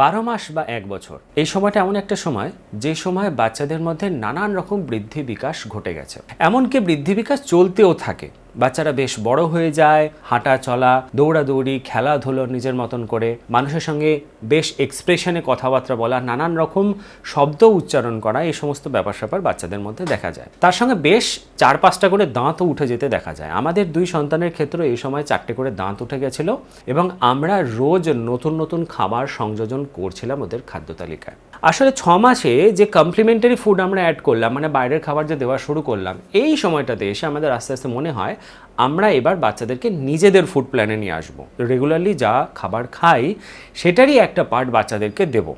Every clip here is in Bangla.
বারো মাস বা এক বছর। এই সময়টা এমন একটা সময়, যে সময় বাচ্চাদের মধ্যে নানান রকম বৃদ্ধি বিকাশ ঘটে গেছে। এমনকি বৃদ্ধি বিকাশ চলতেও থাকে। বাচ্চারা বেশ বড় হয়ে যায়, হাঁটা চলা, দৌড়াদৌড়ি খেলাধুলো নিজের মতন করে। মানুষের সঙ্গে বেশ এক্সপ্রেশনে কথাবার্তা বলা, নানান রকম শব্দ উচ্চারণ করা, এই সমস্ত ব্যাপার স্যাপার বাচ্চাদের মধ্যে দেখা যায়। তার সঙ্গে বেশ চার পাঁচটা করে দাঁতও উঠে যেতে দেখা যায়। আমাদের দুই সন্তানের ক্ষেত্রে এই সময় চারটে করে দাঁত উঠে গেছিল এবং আমরা রোজ নতুন নতুন খাবার সংযোজন করছিলাম ওদের খাদ্য তালিকায়। আসলে ছ মাসে যে কমপ্লিমেন্টারি ফুড আমরা অ্যাড করলাম মানে বাইরের খাবার যে দেওয়া শুরু করলাম, এই সময়টাতে এসে আমাদের আস্তে আস্তে মনে হয় আমরা এবার বাচ্চাদেরকে নিজেদের ফুড প্ল্যানে নিয়ে আসব। রেগুলারলি যা খাবার খাই, সেটারই একটা পার্ট বাচ্চাদেরকে দেব।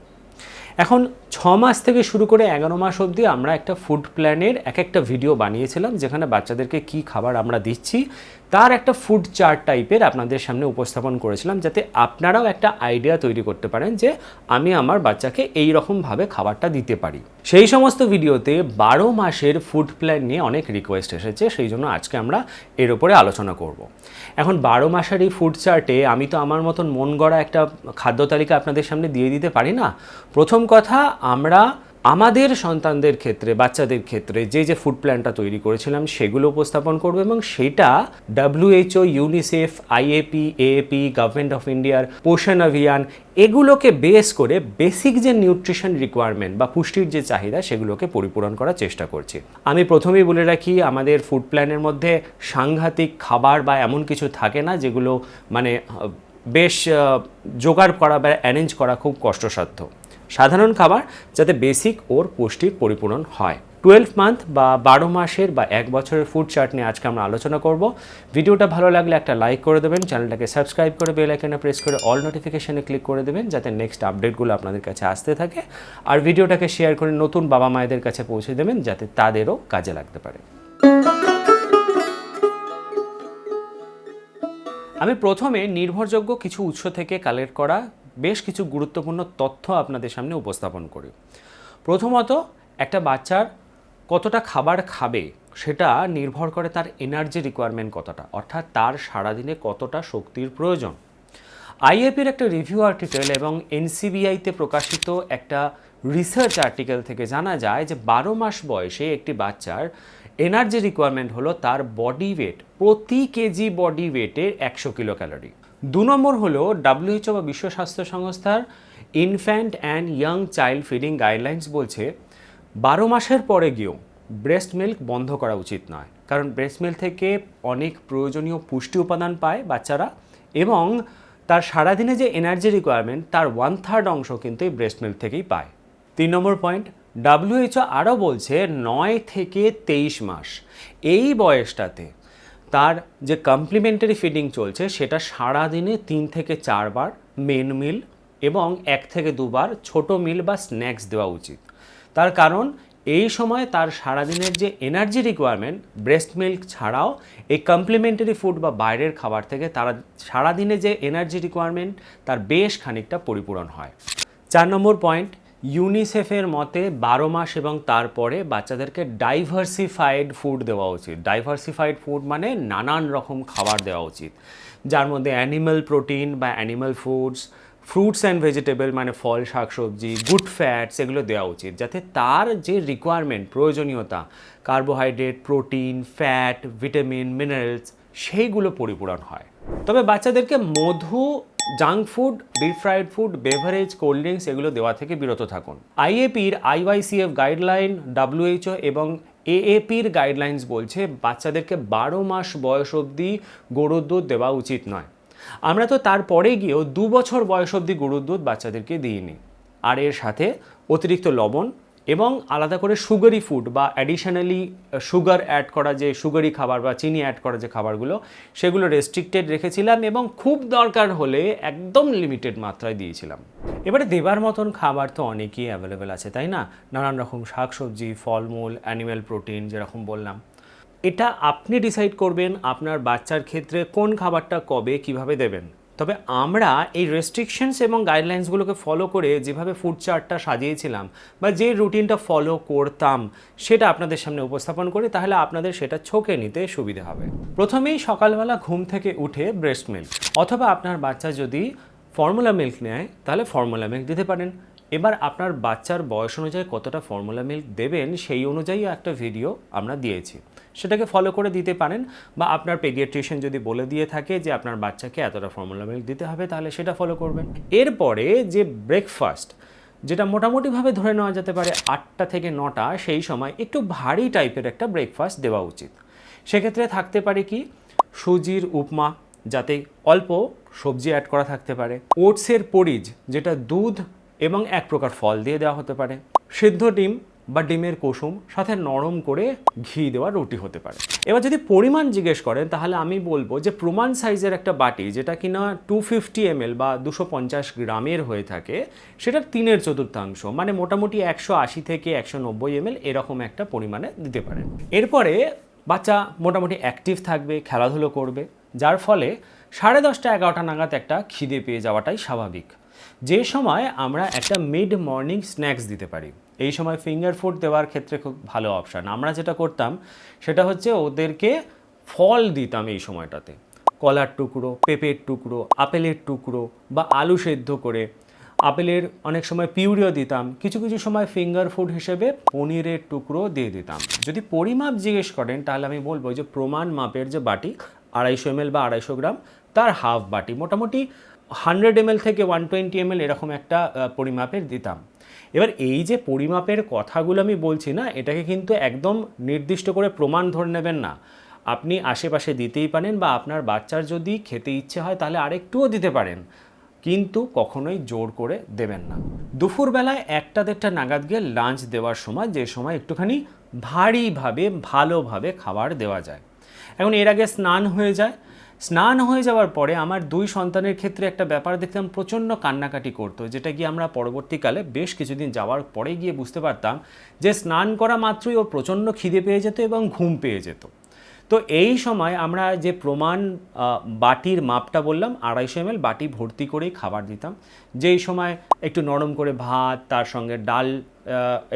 এখন ছ মাস থেকে শুরু করে এগারো মাস অবধি আমরা একটা ফুড প্ল্যানের এক একটা ভিডিও বানিয়েছিলাম, যেখানে বাচ্চাদেরকে কি খাবার আমরা দিচ্ছি, তার একটা ফুড চার্ট টাইপের আপনাদের সামনে উপস্থাপন করেছিলাম, যাতে আপনারাও একটা আইডিয়া তৈরি করতে পারেন যে আমি আমার বাচ্চাকে এই রকমভাবে খাবারটা দিতে পারি। সেই সমস্ত ভিডিওতে বারো মাসের ফুড প্ল্যান নিয়ে অনেক রিকোয়েস্ট এসেছে, সেই জন্য আজকে আমরা এর উপরে আলোচনা করব। এখন বারো মাসের এই ফুড চার্টে আমি তো আমার মতন মন গড়া একটা খাদ্য তালিকা আপনাদের সামনে দিয়ে দিতে পারি না। প্রথম কথা আমরা আমাদের সন্তানদের ক্ষেত্রে, বাচ্চাদের ক্ষেত্রে যে যে ফুড প্ল্যানটা তৈরি করেছিলাম, সেগুলো উপস্থাপন করব এবং সেটা WHO UNICEF IAP AAP government of ইন্ডিয়ার পোষণ অভিযান, এগুলোকে বেস করে বেসিক যে নিউট্রিশন রিকোয়ারমেন্ট বা পুষ্টির যে চাহিদা, সেগুলোকে পরিপূরণ করার চেষ্টা করছি। আমি প্রথমেই বলে রাখি, আমাদের ফুড প্ল্যানের মধ্যে সাংঘাতিক খাবার বা এমন কিছু থাকে না, যেগুলো মানে বেশ জোগাড় করা বা অ্যারেঞ্জ করা খুব কষ্টসাধ্য। সাধারণ খাবার যাতে বেসিক ওর পুষ্টির পরিপূরণ হয়। টুয়েলভ মান্থ বা বারো মাসের বা এক বছরের ফুড চার্ট নিয়ে আজকে আমরা আলোচনা করব। ভিডিওটা ভালো লাগলে একটা লাইক করে দেবেন চ্যানেলটাকে সাবস্ক্রাইব করে বেল আইকনে প্রেস করে অল নোটিফিকেশনে ক্লিক করে দেবেন, যাতে নেক্সট আপডেটগুলো আপনাদের কাছে আসতে থাকে। আর ভিডিওটাকে শেয়ার করে নতুন বাবা মায়েদের কাছে পৌঁছে দেবেন, যাতে তাদেরও কাজে লাগতে পারে। আমি প্রথমে নির্ভরযোগ্য কিছু উৎস থেকে কালেক্ট করা বেশ কিছু গুরুত্বপূর্ণ তথ্য আপনাদের সামনে উপস্থাপন করি। প্রথমত, একটা বাচ্চার কতটা খাবার খাবে সেটা নির্ভর করে তার এনার্জি রিকোয়ারমেন্ট কতটা, অর্থাৎ তার সারাদিনে কতটা শক্তির প্রয়োজন। আইএপির একটা রিভিউ আর্টিকেল এবং এনসিবিআইতে প্রকাশিত একটা রিসার্চ আর্টিকেল থেকে জানা যায় যে বারো মাস বয়সে একটি বাচ্চার এনার্জি রিকোয়ারমেন্ট হলো তার বডি ওয়েট প্রতি কেজি বডি ওয়েটের একশো কিলো ক্যালোরি দু নম্বর হলো ডাব্লিউএইচও বা বিশ্ব স্বাস্থ্য সংস্থার infant and young child feeding guidelines বলছে, বারো মাসের পরে গিয়েও ব্রেস্ট মিল্ক বন্ধ করা উচিত নয়। কারণ ব্রেস্ট মিল্ক থেকে অনেক প্রয়োজনীয় পুষ্টি উপাদান পায় বাচ্চারা এবং তার সারাদিনে যে এনার্জি রিকোয়ারমেন্ট তার ওয়ান থার্ড অংশ কিন্তু এই ব্রেস্ট মিল্ক থেকেই পায়। তিন নম্বর পয়েন্ট ডাব্লিউএইচও আরও বলছে, নয় থেকে তেইশ মাস। এই বয়সটাতে তার যে কমপ্লিমেন্টারি ফিডিং চলছে, সেটা সারাদিনে তিন থেকে চারবার মেন মিল এবং এক থেকে দুবার ছোট মিল বা স্ন্যাক্স দেওয়া উচিত। তার কারণ, এই সময় তার সারাদিনের যে এনার্জি রিকোয়ারমেন্ট ব্রেস্ট মিল্ক ছাড়াও এই কমপ্লিমেন্টারি ফুড বা বাইরের খাবার থেকে তারা সারাদিনে যে এনার্জি রিকোয়ারমেন্ট তার বেশ খানিকটা পরিপূরণ হয়। চার নম্বর পয়েন্ট ইউনিসেফের মতে বারো মাস এবং তারপরে বাচ্চাদেরকে ডাইভার্সিফাইড ফুড দেওয়া উচিত। ডাইভার্সিফাইড ফুড মানে নানান রকম খাবার দেওয়া উচিত। যার মধ্যে অ্যানিম্যাল প্রোটিন বা animal foods fruits and vegetable মানে ফল, শাকসবজি গুড ফ্যাটস এগুলো দেওয়া উচিত। যাতে তার যে রিকোয়ারমেন্ট প্রয়োজনীয়তা carbohydrate protein fat vitamin minerals সেইগুলো পরিপূরণ হয়। তবে বাচ্চাদেরকে মধু junk food, deep food, beverage, cold drinks এগুলো দেওয়া থেকে বিরত থাকুন। আইএপির আইওয়াইসিএফ গাইডলাইন ডাব্লিউএইচও এবং এএপির গাইডলাইন্স বলছে বাচ্চাদেরকে বারো মাস বয়স অবধি গরুর দুধ দেওয়া উচিত নয়। আমরা তো তারপরে গিয়েও দু বছর বয়স অবধি গরুর দুধ বাচ্চাদেরকে দিইনি। আর এর সাথে অতিরিক্ত লবণ এবং আলাদা করে সুগারি ফুড বা অ্যাডিশনালি সুগার অ্যাড করা যে সুগারি খাবার বা চিনি অ্যাড করা যে খাবারগুলো, সেগুলো রেস্ট্রিক্টেড রেখেছিলাম এবং খুব দরকার হলে একদম লিমিটেড মাত্রায় দিয়েছিলাম। এবারে দেবার মতন খাবার তো অনেকই অ্যাভেলেবেল আছে, তাই না? নানান রকম শাকসবজি, ফলমূল অ্যানিম্যাল প্রোটিন যেরকম বললাম। এটা আপনি ডিসাইড করবেন আপনার বাচ্চার ক্ষেত্রে কোন খাবারটা কবে কীভাবে দেবেন। তবে আমরা এই রেস্ট্রিকশনস এবং গাইডলাইন্সগুলোকে ফলো করে যেভাবে ফুড চার্টটা সাজিয়েছিলাম বা যে রুটিনটা ফলো করতাম, সেটা আপনাদের সামনে উপস্থাপন করি, তাহলে আপনাদের সেটা ছকে নিতে সুবিধে হবে। প্রথমেই সকালবেলা ঘুম থেকে উঠে ব্রেস্ট মিল্ক অথবা আপনার বাচ্চা যদি ফর্মুলা মিল্ক নেয়, তাহলে ফর্মুলা মিল্ক দিতে পারেন। এবার আপনার বাচ্চার বয়স অনুযায়ী কতটা ফর্মুলা মিল্ক দেবেন, সেই অনুযায়ী একটা ভিডিও আমরা দিয়েছি। সেটাকে ফলো করে দিতে পারেন বা আপনার পেডিয়াট্রিশিয়ান যদি বলে দিয়ে থাকে যে আপনার বাচ্চাকে এতটা ফর্মুলা মিল্ক দিতে হবে, তাহলে সেটা ফলো করবেন। এরপরে যে ব্রেকফাস্ট যেটা মোটামুটিভাবে ধরে নেওয়া যেতে পারে আটটা থেকে নটা, সেই সময় একটু ভারী টাইপের একটা ব্রেকফাস্ট দেওয়া উচিত। সেক্ষেত্রে থাকতে পারে কি, সুজির উপমা, যাতে অল্প সবজি অ্যাড করা থাকতে পারে। ওটসের পরিজ যেটা দুধ এবং এক প্রকার ফল দিয়ে দেওয়া হতে পারে। সিদ্ধ ডিম বা ডিমের কুসুম, সাথে নরম করে ঘি দেওয়া রুটি হতে পারে। এবার যদি পরিমাণ জিজ্ঞেস করেন, তাহলে আমি বলব যে প্রমাণ সাইজের একটা বাটি, যেটা কিনা টু ফিফটি এমএল বা দুশো পঞ্চাশ গ্রামের হয়ে থাকে, সেটার তিনের চতুর্থাংশ মানে মোটামুটি একশো আশি থেকে একশো নব্বই এমএল এরকম একটা পরিমাণে দিতে পারেন। এরপরে বাচ্চা মোটামুটি অ্যাক্টিভ থাকবে, খেলাধুলো করবে, যার ফলে সাড়ে দশটা এগারোটা নাগাদ একটা খিদে পেয়ে যাওয়াটাই স্বাভাবিক। যে সময় আমরা একটা মিড মর্নিং স্ন্যাক্স দিতে পারি। এই সময় ফিঙ্গার ফুড দেওয়ার ক্ষেত্রে খুব ভালো অপশান আমরা যেটা করতাম, সেটা হচ্ছে ওদেরকে ফল দিতাম এই সময়টাতে। কলার টুকরো, পেঁপের টুকরো, আপেলের টুকরো বা আলু সেদ্ধ করে আপেলের অনেক সময় পিউরিও দিতাম। কিছু কিছু সময় ফিঙ্গার ফুড হিসেবে পনিরের টুকরো দিয়ে দিতাম। যদি পরিমাপ জিজ্ঞেস করেন, তাহলে আমি বলব যে প্রমাণ মাপের যে বাটি, আড়াইশো এমএল বা আড়াইশো গ্রাম, তার হাফ বাটি। মোটামুটি হান্ড্রেড এমএল থেকে ওয়ান টোয়েন্টি এমএল এরকম একটা পরিমাপের দিতাম। এবার এই যে পরিমাপের কথাগুলো আমি বলছি না, এটাকে কিন্তু একদম নির্দিষ্ট করে প্রমাণ ধরে নেবেন না। আপনি আশেপাশে দিতেই পারেন বা আপনার বাচ্চার যদি খেতে ইচ্ছে হয় তাহলে আরেকটুও দিতে পারেন, কিন্তু কখনোই জোর করে দেবেন না। দুপুরবেলায় একটা দেড়টা নাগাদ গিয়ে লাঞ্চ দেওয়ার সময়, যে সময় একটুখানি ভারীভাবে, ভালোভাবে খাবার দেওয়া যায়। এখন এর আগে স্নান হয়ে যায় স্নান হয়ে যাওয়ার পরে আমার দুই সন্তানের ক্ষেত্রে একটা ব্যাপার দেখতাম প্রচণ্ড কান্নাকাটি করতো, যেটা গিয়ে আমরা পরবর্তীকালে বেশ কিছুদিন যাওয়ার পরে গিয়ে বুঝতে পারতাম যে স্নান করা মাত্রই ওর প্রচণ্ড খিদে পেয়ে যেত এবং ঘুম পেয়ে যেত। তো এই সময় আমরা যে প্রমাণ বাটির মাপটা বললাম, আড়াইশো এমএল বাটি ভর্তি করেই খাবার দিতাম। যেই সময় একটু নরম করে ভাত, তার সঙ্গে ডাল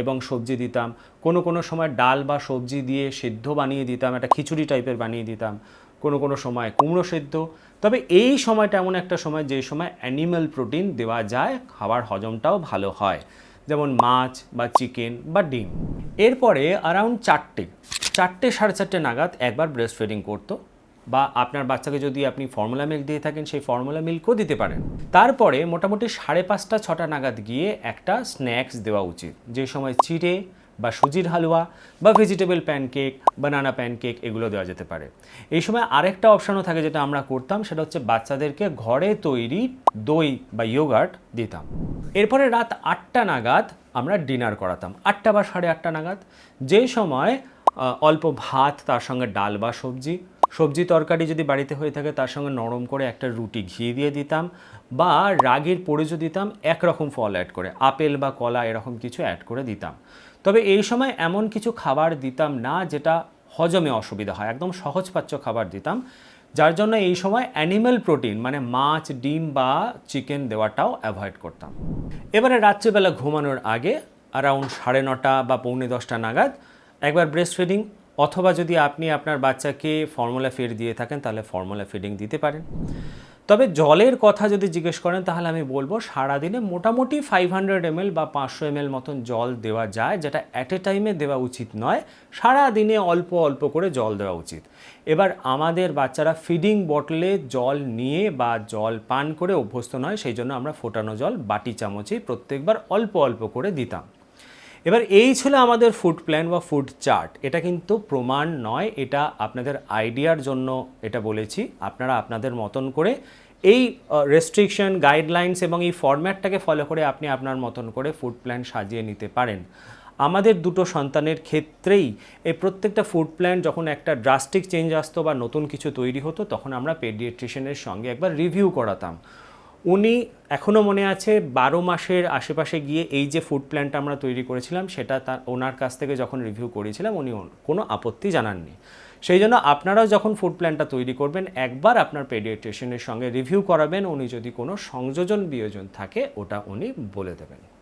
এবং সবজি দিতাম। কোনো কোনো সময় ডাল বা সবজি দিয়ে সেদ্ধ বানিয়ে দিতাম, একটা খিচুড়ি টাইপের বানিয়ে দিতাম। কোনো কোনো সময় কুমড়ো সেদ্ধ। তবে এই সময়টা এমন একটা সময় যে সময় অ্যানিম্যাল প্রোটিন দেওয়া যায়, খাবার হজমটাও ভালো হয়। যেমন মাছ বা চিকেন বা ডিম। এরপরে অ্যারাউন্ড চারটে চারটে সাড়ে চারটে নাগাদ একবার ব্রেস্ট ফিডিং করতো বা আপনার বাচ্চাকে যদি আপনি ফর্মুলা মিল্ক দিয়ে থাকেন, সেই ফর্মুলা মিল্কও দিতে পারেন। তারপরে মোটামুটি সাড়ে পাঁচটা, ছটা নাগাদ গিয়ে একটা স্ন্যাক্স দেওয়া উচিত। যে সময় চিড়ে বা সুজির হালুয়া বা ভেজিটেবল প্যানকেক বানানা প্যানকেক এগুলো দেওয়া যেতে পারে। এই সময় আরেকটা অপশানও থাকে যেটা আমরা করতাম, সেটা হচ্ছে বাচ্চাদেরকে ঘরে তৈরি দই বা ইয়োগার্ট দিতাম। এরপরে রাত আটটা নাগাদ আমরা ডিনার করাতাম। আটটা বা সাড়ে আটটা নাগাদ। যে সময় অল্প ভাত, তার সঙ্গে ডাল বা সবজি সবজি তরকারি যদি বাড়িতে হয়ে থাকে, তার সঙ্গে নরম করে একটা রুটি ঘি দিয়ে দিতাম বা রাগের পরিচয় দিতাম, একরকম ফল অ্যাড করে। আপেল বা কলা এরকম কিছু অ্যাড করে দিতাম। তবে এই সময় এমন কিছু খাবার দিতাম না, যেটা হজমে অসুবিধা হয়। একদম সহজপাচ্য খাবার দিতাম, যার জন্য এই সময় অ্যানিম্যাল প্রোটিন মানে মাছ, ডিম বা চিকেন দেওয়াটাও অ্যাভয়েড করতাম। এবারে রাত্রিবেলা ঘুমানোর আগে অ্যারাউন্ড সাড়ে নটা বা পৌনে দশটা নাগাদ একবার ব্রেস্ট ফিডিং অথবা যদি আপনি আপনার বাচ্চাকে ফর্মুলা ফিড দিয়ে থাকেন, তাহলে ফর্মুলা ফিডিং দিতে পারেন। তবে জলের কথা যদি জিজ্ঞেস করেন, তাহলে আমি বলব সারাদিনে মোটামুটি ফাইভ হান্ড্রেড এমএল বা পাঁচশো এমএল মতন জল দেওয়া যায়, যেটা অ্যাট এ টাইমে দেওয়া উচিত নয়, সারাদিনে অল্প অল্প করে জল দেওয়া উচিত। এবার আমাদের বাচ্চারা ফিডিং বটলে জল নিয়ে বা জল পান করে অভ্যস্ত নয়, সেই জন্য আমরা ফোটানো জল বাটি চামচেই প্রত্যেকবার অল্প অল্প করে দিতাম। এবার এই ছিল আমাদের ফুড প্ল্যান বা ফুড চার্ট এটা কিন্তু প্রমাণ নয়, এটা আপনাদের আইডিয়ার জন্য এটা বলেছি। আপনারা আপনাদের মতন করে এই রেস্ট্রিকশন গাইডলাইন্স এবং এই ফরম্যাটটাকে ফলো করে আপনি আপনার মতন করে ফুড প্ল্যান সাজিয়ে নিতে পারেন। আমাদের দুটো সন্তানের ক্ষেত্রেই এই প্রত্যেকটা ফুড প্ল্যান যখন একটা ড্রাস্টিক চেঞ্জ আসতো বা নতুন কিছু তৈরি হতো, তখন আমরা পেডিয়েট্রিশিয়ানের সঙ্গে একবার রিভিউ করাতাম। উনি এখনও মনে আছে বারো মাসের আশেপাশে গিয়ে এই যে ফুড প্ল্যানটা আমরা তৈরি করেছিলাম, সেটা তার ওনার কাছ থেকে যখন রিভিউ করেছিলাম, উনি কোনো আপত্তি জানাননি। সেই জন্য আপনারাও যখন ফুড প্ল্যানটা তৈরি করবেন, একবার আপনার পেডিয়েট্রেশনের সঙ্গে রিভিউ করাবেন, উনি যদি কোনো সংযোজন বিয়োজন থাকে, ওটা উনি বলে দেবেন।